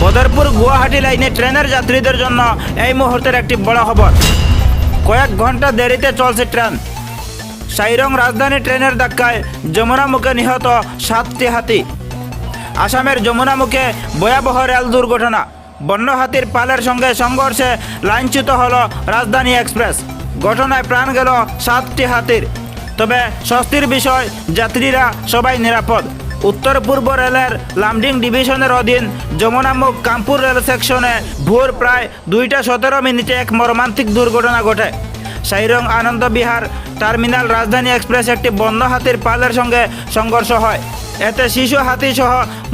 বদরপুর গুয়াহাটি লাইনে ট্রেনের যাত্রীদের জন্য এই মুহূর্তের একটি বড় খবর। কয়েক ঘণ্টা দেরিতে চলছে ট্রেন। সাইরং রাজধানী ট্রেনের ধাক্কায় যমুনামুখে নিহত সাতটি হাতি। আসামের যমুনামুখে ভয়াবহ রেল দুর্ঘটনা। বন্য হাতির পালের সঙ্গে সংঘর্ষে লাইনচ্যুত হল রাজধানী এক্সপ্রেস। ঘটনায় প্রাণ গেল সাতটি হাতির। তবে স্বস্তির বিষয়, যাত্রীরা সবাই নিরাপদ। উত্তর পূর্ব রেলের লামডিং ডিভিশনের অধীন যমুনামুখ কামপুর রেল সেকশনে ভোর প্রায় দুইটা সতেরো মিনিটে এক মর্মান্তিক দুর্ঘটনা ঘটে। সাইরং আনন্দ বিহার টার্মিনাল রাজধানী এক্সপ্রেস একটি বন্য হাতির পালের সঙ্গে সংঘর্ষ হয়। এতে শিশু হাতি সহ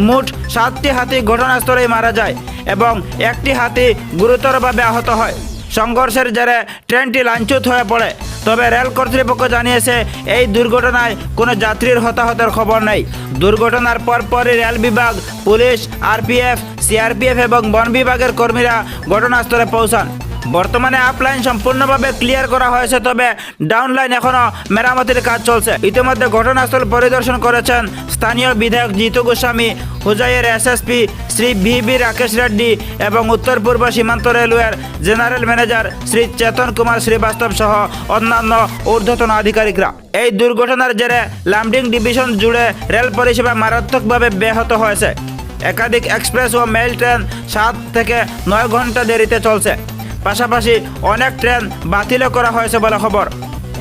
মোট সাতটি হাতি ঘটনাস্থলেই মারা যায় এবং একটি হাতি গুরুতরভাবে আহত হয়। সংঘর্ষের জেরে ট্রেনটি লাঞ্ছুত হয়ে পড়ে। তবে রেল কর্তৃপক্ষ জানিয়েছে, এই দুর্ঘটনায় কোনো যাত্রীর হতাহতের খবর নেই। দুর্ঘটনার পরপরই রেল বিভাগ, পুলিশ, আরপিএফ, সিআরপিএফ এবং বন বিভাগের কর্মীরা ঘটনাস্থলে পৌঁছান। বর্তমানে আপ লাইন সম্পূর্ণভাবে ক্লিয়ার করা হয়েছে, তবে ডাউন লাইন এখনও মেরামতির কাজ চলছে। ইতিমধ্যে ঘটনাস্থল পরিদর্শন করেছেন স্থানীয় বিধায়ক Jitu Goswami, হুজাইয়ের SSP Shri V B Rakesh Reddy এবং উত্তর পূর্ব সীমান্ত রেলওয়ের জেনারেল ম্যানেজার শ্রী চেতন কুমার শ্রীবাস্তব সহ অন্যান্য ঊর্ধ্বতন আধিকারিকরা। এই দুর্ঘটনার জেরে লামডিং ডিভিশন জুড়ে রেল পরিষেবা মারাত্মকভাবে ব্যাহত হয়েছে। একাধিক এক্সপ্রেস ও মেল ট্রেন সাত থেকে নয় ঘণ্টা দেরিতে চলছে। পাশাপাশি অনেক ট্রেন বাতিলও করা হয়েছে বলে খবর।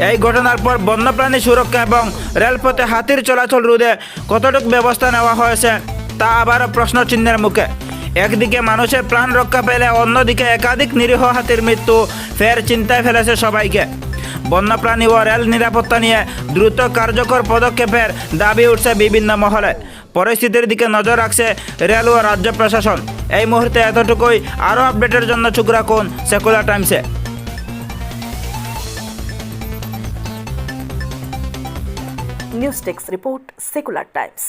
এই ঘটনার পর বন্যপ্রাণী সুরক্ষা এবং রেলপথে হাতির চলাচল রোধে কতটুকু ব্যবস্থা নেওয়া হয়েছে তা আবারও প্রশ্নচিহ্নের মুখে। একদিকে মানুষের প্রাণ রক্ষা পেলে অন্যদিকে একাধিক নিরীহ হাতির মৃত্যু ফের চিন্তায় ফেলেছে সবাইকে। বন্যপ্রাণী ও রেল নিরাপত্তা নিয়ে দ্রুত কার্যকর পদক্ষেপের দাবি উঠছে বিভিন্ন মহলে। পরিস্থিতির দিকে নজর রাখছে রেল ও রাজ্য প্রশাসন। এই মুহূর্তে এতটুকুই। আরও আপডেটের জন্য চোখ রাখুন সেকুলার টাইমসে। News desk report Secular Times.